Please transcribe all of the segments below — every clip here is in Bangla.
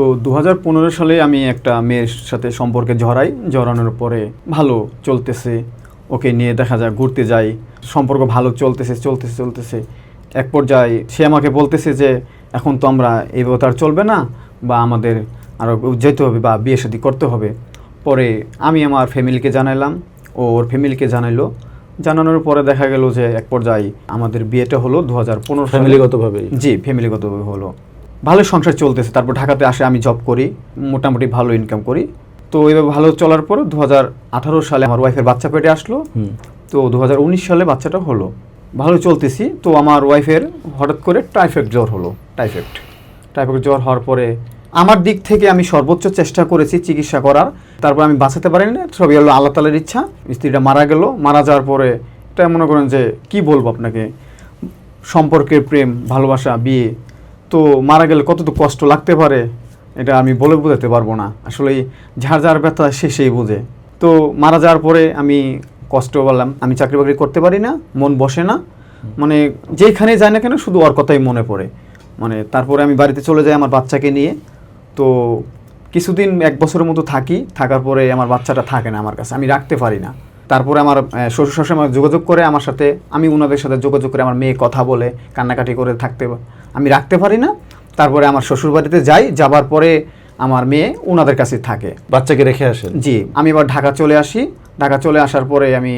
তো দু হাজার পনেরো সালে আমি একটা মেয়ের সাথে সম্পর্কে জড়াই জড়ানোর পরে ভালো চলতেছে ওকে নিয়ে দেখা যায় ঘুরতে যাই সম্পর্ক ভালো চলতেছে চলতেছে চলতেছে। এক পর্যায়ে সে আমাকে বলতেছে যে এখন তো আমরা এইভাবে তো আর চলবে না বা আমাদের আরও যেতে হবে বা বিয়ে শাদী করতে হবে। পরে আমি আমার ফ্যামিলিকে জানাইলাম ও ওর ফ্যামিলিকে জানাইলো। জানানোর পরে দেখা গেল যে এক পর্যায়ে আমাদের বিয়েটা হলো দু হাজার পনেরো ফ্যামিলিগতভাবে জি ফ্যামিলিগতভাবে হলো। ভালো সংসার চলতেছে তারপর ঢাকাতে আসে আমি জব করি মোটামুটি ভালো ইনকাম করি। তো এইভাবে ভালো চলার পর দু হাজার আঠারো সালে আমার ওয়াইফের বাচ্চা পেটে আসলো। তো দু হাজার উনিশ সালে বাচ্চাটা হলো। ভালো চলতেছি তো আমার ওয়াইফের হঠাৎ করে টাইফয়েড জ্বর হলো টাইফয়েড টাইফয়েড জ্বর হওয়ার পরে আমার দিক থেকে আমি সর্বোচ্চ চেষ্টা করেছি চিকিৎসা করার তারপর আমি বাঁচাতে পারিনি না সবই হলো আল্লাহ তালের ইচ্ছা। স্ত্রীটা মারা গেল মারা যাওয়ার পরে এটা মনে করেন যে কি বলব আপনাকে? সম্পর্কের প্রেম ভালোবাসা বিয়ে তো মারা গেলে কতটুকু কষ্ট লাগতে পারে, এটা আমি বলে বোঝাতে পারব না। আসলে যার যার ব্যথা, সে সেই বোঝে। তো মারা যাওয়ার পরে আমি কষ্ট বললাম আমি চাকরি বাকরি করতে পারি না, মন বসে না। মানে যেখানে যাই না কেন, শুধু ওর কথাই মনে পড়ে। মানে তারপরে আমি বাড়িতে চলে যাই আমার বাচ্চাকে নিয়ে। তো কিছুদিন, এক বছরের মতো থাকি। থাকার পরে আমার বাচ্চাটা থাকে না আমার কাছে, আমি রাখতে পারি না। তারপরে আমার শ্বশুর শাশুড়ি আমার যোগাযোগ করে আমার সাথে। আমি ওনাদের সাথে যোগাযোগ করে আমার মেয়ে কথা বলে, কান্নাকাটি করে থাকতে আমি রাখতে পারি না। তারপরে আমার শ্বশুরবাড়িতে যাই যাবার পরে আমার মেয়ে ওনাদের কাছে থাকে। বাচ্চাকে রেখে আসেন? জি আমি এবার ঢাকা চলে আসি। ঢাকা চলে আসার পরে আমি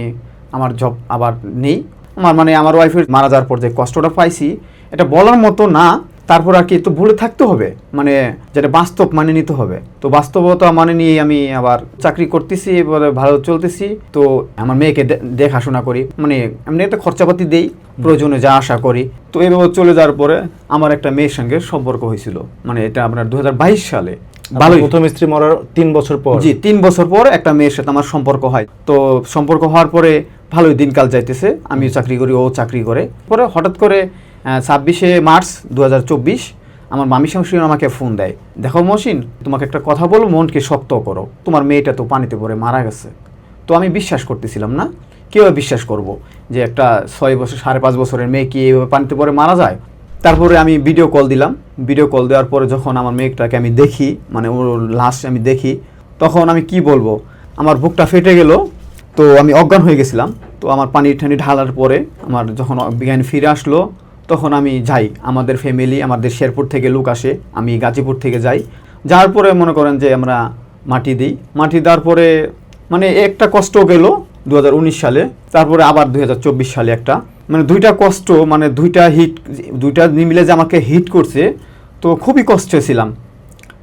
আমার জব আবার নেই। আমার মানে আমার ওয়াইফের মারা যাওয়ার পর যে কষ্টটা পাইছি এটা বলার মতো না তারপর আর কি তো ভুলে থাকতে হবে। মানে যেটা বাস্তব মানে নিতে হবে। তো বাস্তবতা মানে নিয়ে আমি আবার চাকরি করতেছি এবারে ভালো চলতেছি। তো আমার মেয়েকে দেখাশোনা করি। মানে এমনি একটা খরচাপাতি দেই প্রয়োজনে যা আশা করি। তো এইভাবে চলে যাওয়ার পরে আমার একটা মেয়ের সঙ্গে সম্পর্ক হয়েছিল। মানে এটা আপনার দু হাজার বাইশ সালে। ভালোই প্রথম স্ত্রী মরার তিন বছর পর? জি তিন বছর পর একটা মেয়ের সাথে আমার সম্পর্ক হয়। তো সম্পর্ক হওয়ার পরে ভালোই দিনকাল যাইতেছে। আমি চাকরি করি ও চাকরি করে। পরে হঠাৎ করে ছাব্বিশে মার্চ দু হাজার চব্বিশ আমার মামি শাশুড়ি আমাকে ফোন দেয়, দেখো মহসিন, তোমাকে একটা কথা বলো মনকে শক্ত করো। তোমার মেয়েটা তো পানিতে পড়ে মারা গেছে। তো আমি বিশ্বাস করতেছিলাম না। কীভাবে বিশ্বাস করব যে একটা ছয় বছর, সাড়ে পাঁচ বছরের মেয়ে কি এইভাবে পানিতে পড়ে মারা যায়? তারপরে আমি ভিডিও কল দিলাম। ভিডিও কল দেওয়ার পরে যখন আমার মেয়েটাকে আমি দেখি মানে ওর লাস্ট আমি দেখি, তখন আমি কি বলব? আমার বুকটা ফেটে গেল। তো আমি অজ্ঞান হয়ে গেছিলাম। তো আমার পানি ঠানি ঢালার পরে আমার যখন বিজ্ঞান ফিরে আসলো তখন আমি যাই। আমাদের ফ্যামিলি আমাদের শেরপুর থেকে লোক আসে। আমি গাজীপুর থেকে যাই। যাওয়ার পরে মনে করেন যে আমরা মাটি দিই। মাটি দেওয়ার পরে মানে একটা কষ্ট গেল দু হাজার উনিশ সালে। তারপরে আবার দু হাজার চব্বিশ সালে একটা। মানে দুইটা কষ্ট মানে দুইটা হিট দুইটা মিলে যে আমাকে হিট করছে, তো খুবই কষ্টে ছিলাম।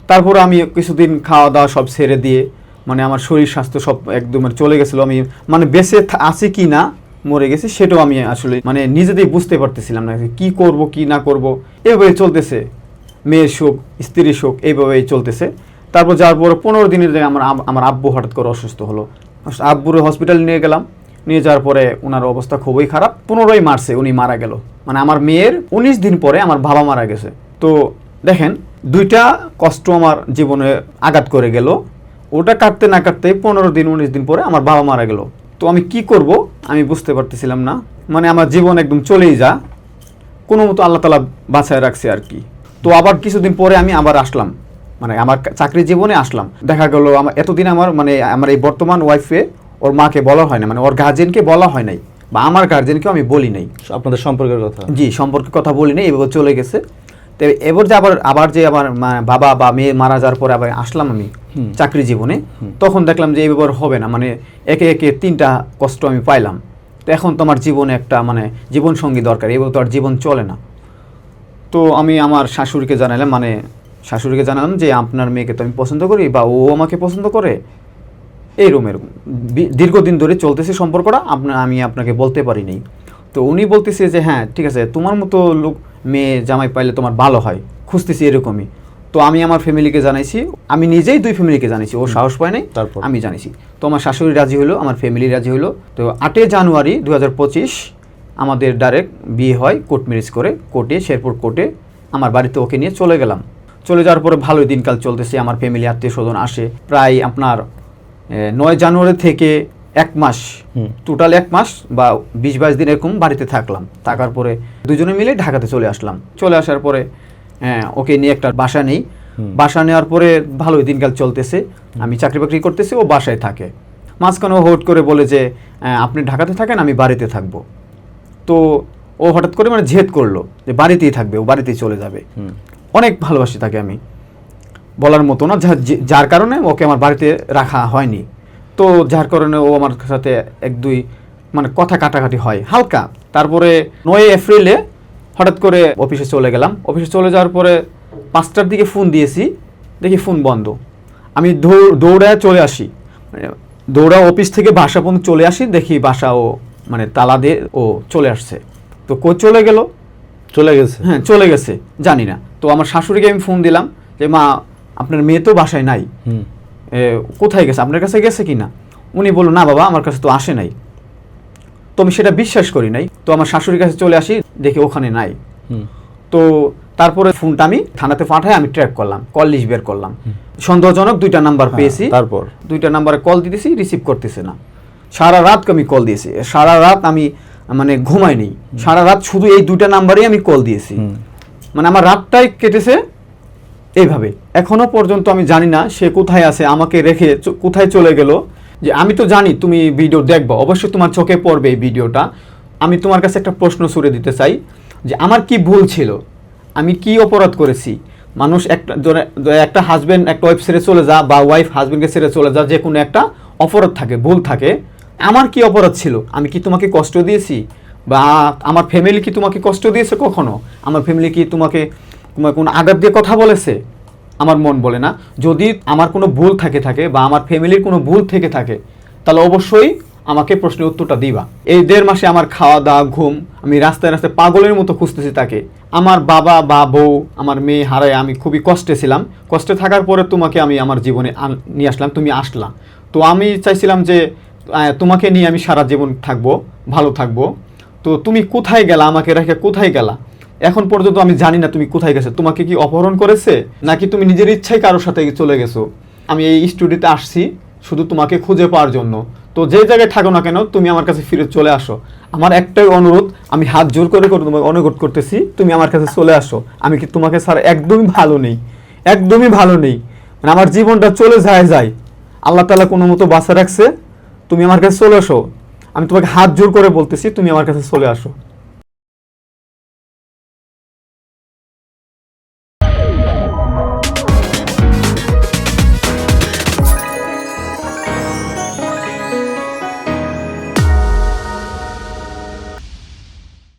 তারপরে আমি কিছুদিন খাওয়া দাওয়া সব ছেড়ে দিয়ে মানে আমার শরীর স্বাস্থ্য সব একদম চলে গেছিল। আমি মানে বেঁচে আছি কি না মরে গেছি, সেটাও আমি আসলে মানে নিজেতেই বুঝতে পারতেছিলাম না কি করব, কি না করব। এভাবে চলতেছে, মেয়ের শোক, স্ত্রীর শোক এইভাবেই চলতেছে। তারপর যাওয়ার পরে পনেরো দিনের জায়গায় আমার আমার আব্বু হঠাৎ করে অসুস্থ হলো। আব্বুরে হসপিটাল নিয়ে গেলাম, নিয়ে যাওয়ার পরে ওনার অবস্থা খুবই খারাপ। পনেরোই মার্চে উনি মারা গেল। মানে আমার মেয়ের উনিশ দিন পরে আমার বাবা মারা গেছে। তো দেখেন, দুইটা কষ্ট আমার জীবনে আঘাত করে গেল। ওটা কাটতে না কাটতে পনেরো দিন, উনিশ দিন পরে আমার বাবা মারা গেল। তো আমি কি করব? আমি বুঝতে পারতেছিলাম না। মানে আমার জীবন একদম চলেই যা। কোনো মতো আল্লাহ তালা বাঁচায় রাখছে আর কি। তো আবার কিছুদিন পরে আমি আবার আসলাম। মানে আমার চাকরি জীবনে আসলাম। দেখা গেল আমার এতদিন আমার মানে আমার এই বর্তমান ওয়াইফে ওর মাকে বলা হয় না। মানে ওর গার্জেনকে বলা হয় নাই। বা আমার গার্জেনকেও আমি বলি নাই। আপনাদের সম্পর্কের কথা। জি সম্পর্কের কথা বলি নাই এভাবে চলে গেছে। তো এবার যে আবার আবার যে আবার বাবা বা মেয়ে মারা যাওয়ার পরে আবার আসলাম আমি চাকরি জীবনে তখন দেখলাম যে এইবার হবে না মানে একে একে তিনটা কষ্ট আমি পাইলাম। তো এখন তো আমার জীবনে একটা মানে জীবন সঙ্গী দরকার এবার তো আর জীবন চলে না। তো আমি আমার শাশুড়িকে জানালাম মানে শাশুড়িকে জানালাম যে আপনার মেয়েকে তো আমি পছন্দ করি বা ও আমাকে পছন্দ করে। এইরকম এরকম বি- দীর্ঘদিন ধরে চলতেছে সম্পর্কটা আপনার আমি আপনাকে বলতে পারি নাই তো উনি বলতেছে যে হ্যাঁ ঠিক আছে তোমার মতো লোক মেয়ে জামাই পাইলে তোমার ভালো হয়। খুঁজতেছি এরকমই। তো আমি আমার ফ্যামিলিকে জানাইছি। আমি নিজেই দুই ফ্যামিলিকে জানাইছি। ও সাহস পায় নাই তারপর? আমি জানিছি তো আমার শাশুড়ি রাজি হলো আমার ফ্যামিলি রাজি হলো তো আটই জানুয়ারি দু হাজার পঁচিশ আমাদের ডাইরেক্ট বিয়ে হয় কোর্ট ম্যারেজ করে। কোর্টে শেরপুর কোর্টে আমার বাড়িতে ওকে নিয়ে চলে গেলাম। চলে যাওয়ার পরে ভালোই দিনকাল চলতেছে। আমার ফ্যামিলি আত্মীয় স্বজন আসে। প্রায় আপনার নয় জানুয়ারি থেকে এক মাস টোটাল এক মাস বা বিশ বাইশ দিন এরকম বাড়িতে থাকলাম। থাকার পরে দুজনে মিলে ঢাকাতে চলে আসলাম। চলে আসার পরে হ্যাঁ, ওকে নিয়ে একটা বাসা নেই। বাসা নেওয়ার পরে ভালোই দিনকাল চলতেছে। আমি চাকরি বাকরি করতেছি ও বাসায় থাকে। মাঝখানে ও হুট করে বলে যে আপনি ঢাকাতে থাকেন আমি বাড়িতে থাকব। তো ও হঠাৎ করে মানে জেদ করল যে বাড়িতেই থাকবে ও বাড়িতেই চলে যাবে। অনেক ভালোবাসি তাকে আমি। বলার মতো না যার কারণে ওকে আমার বাড়িতে রাখা হয়নি। তো যার কারণে ও আমার সাথে এক দুই মানে কথা কাটাকাটি হয় হালকা। তারপরে নয় এপ্রিলে হঠাৎ করে অফিসে চলে গেলাম। অফিসে চলে যাওয়ার পরে পাঁচটার দিকে ফোন দিয়েছি দেখি ফোন বন্ধ। আমি দৌড় দৌড়ায় চলে আসি। মানে দৌড়া অফিস থেকে বাসা পর্যন্ত চলে আসি দেখি বাসা ও মানে তালা দিয়ে ও চলে আসছে। তো কো চলে গেল? চলে গেছে? হ্যাঁ চলে গেছে জানি না। তো আমার শাশুড়িকে আমি ফোন দিলাম যে মা আপনার মেয়ে তো বাসায় নাই। কোথায় গেছে? আপনার কাছে গেছে কি না উনি বলল না বাবা আমার কাছে তো আসে নাই। তো আমি সেটা বিশ্বাস করি নাই। তো আমার শাশুড়ির কাছে চলে আসি দেখি ওখানে নাই। তো তারপরে ফোনটা আমি থানাতে পাঠায় আমি ট্র্যাক করলাম কল লিস্ট বের করলাম। সন্দেহজনক দুইটা নাম্বার পেয়েছি। হ্যাঁ, তারপর? দুইটা নাম্বারে কল দিতেছি রিসিভ করতেছে না। সারা রাত আমি কল দিয়েছি। সারা রাত আমি মানে ঘুমাইনি সারা রাত শুধু এই দুইটা নাম্বারেই আমি কল দিয়েছি। মানে আমার রাতটাই কেটেছে এইভাবে। এখনও পর্যন্ত আমি জানি না সে কোথায় আছে, আমাকে রেখে কোথায় চলে গেল। যে আমি তো জানি তুমি ভিডিও দেখব, অবশ্যই তোমার চোখে পড়বে এই ভিডিওটা। আমি তোমার কাছে একটা প্রশ্ন ছুড়ে দিতে চাই, যে আমার কি ভুল ছিল? আমি কি অপরাধ করেছি? মানুষ একটা একটা হাজব্যান্ড একটা ওয়াইফ ছেড়ে চলে যা বা ওয়াইফ হাজব্যান্ডকে ছেড়ে চলে যা, যে কোনো একটা অপরাধ থাকে, ভুল থাকে। আমার কি অপরাধ ছিল? আমি কি তোমাকে কষ্ট দিয়েছি? বা আমার ফ্যামিলি কি তোমাকে কষ্ট দিয়েছে কখনো? আমার ফ্যামিলি কি তোমাকে তোমার কোনো আঘাত দিয়ে কথা বলেছে? আমার মন বলে না। যদি আমার কোনো ভুল থাকে থাকে বা আমার ফ্যামিলির কোনো ভুল থেকে থাকে, তাহলে অবশ্যই আমাকে প্রশ্নের উত্তরটা দিবা। এই দেড় মাসে আমার খাওয়া দাওয়া, ঘুম, আমি রাস্তায় রাস্তায় পাগলের মতো খুঁজতেছি তাকে। আমার বাবা বা বউ, আমার মেয়ে হারায় আমি খুবই কষ্টে ছিলাম। কষ্টে থাকার পরে তোমাকে আমি আমার জীবনে নিয়ে আসলাম, তুমি আসলা। তো আমি চাইছিলাম যে তোমাকে নিয়ে আমি সারা জীবন থাকব, ভালো থাকব। তো তুমি কোথায় গেলা? আমাকে রেখে কোথায় গেলা? এখন পর্যন্ত আমি জানি না তুমি কোথায় গেছো। তোমাকে কি অপহরণ করেছে, নাকি তুমি নিজের ইচ্ছায় কারোর সাথে চলে গেছো? আমি এই স্টুডিওতে আসছি শুধু তোমাকে খুঁজে পাওয়ার জন্য। তো যে জায়গায় থাকো না কেন, তুমি আমার কাছে ফিরে চলে আসো। আমার একটাই অনুরোধ, আমি হাত জোর করে করে তোমাকে অনুরোধ করতেছি, তুমি আমার কাছে চলে আসো। আমি কি তোমাকে স্যার একদমই ভালো নেই। একদমই ভালো নেই। মানে আমার জীবনটা চলে যায় যায়। আল্লাহ তালা কোনো মতো বাঁচা রাখছে, তুমি আমার কাছে চলে আসো। আমি তোমাকে হাত জোর করে বলতেছি, তুমি আমার কাছে চলে আসো।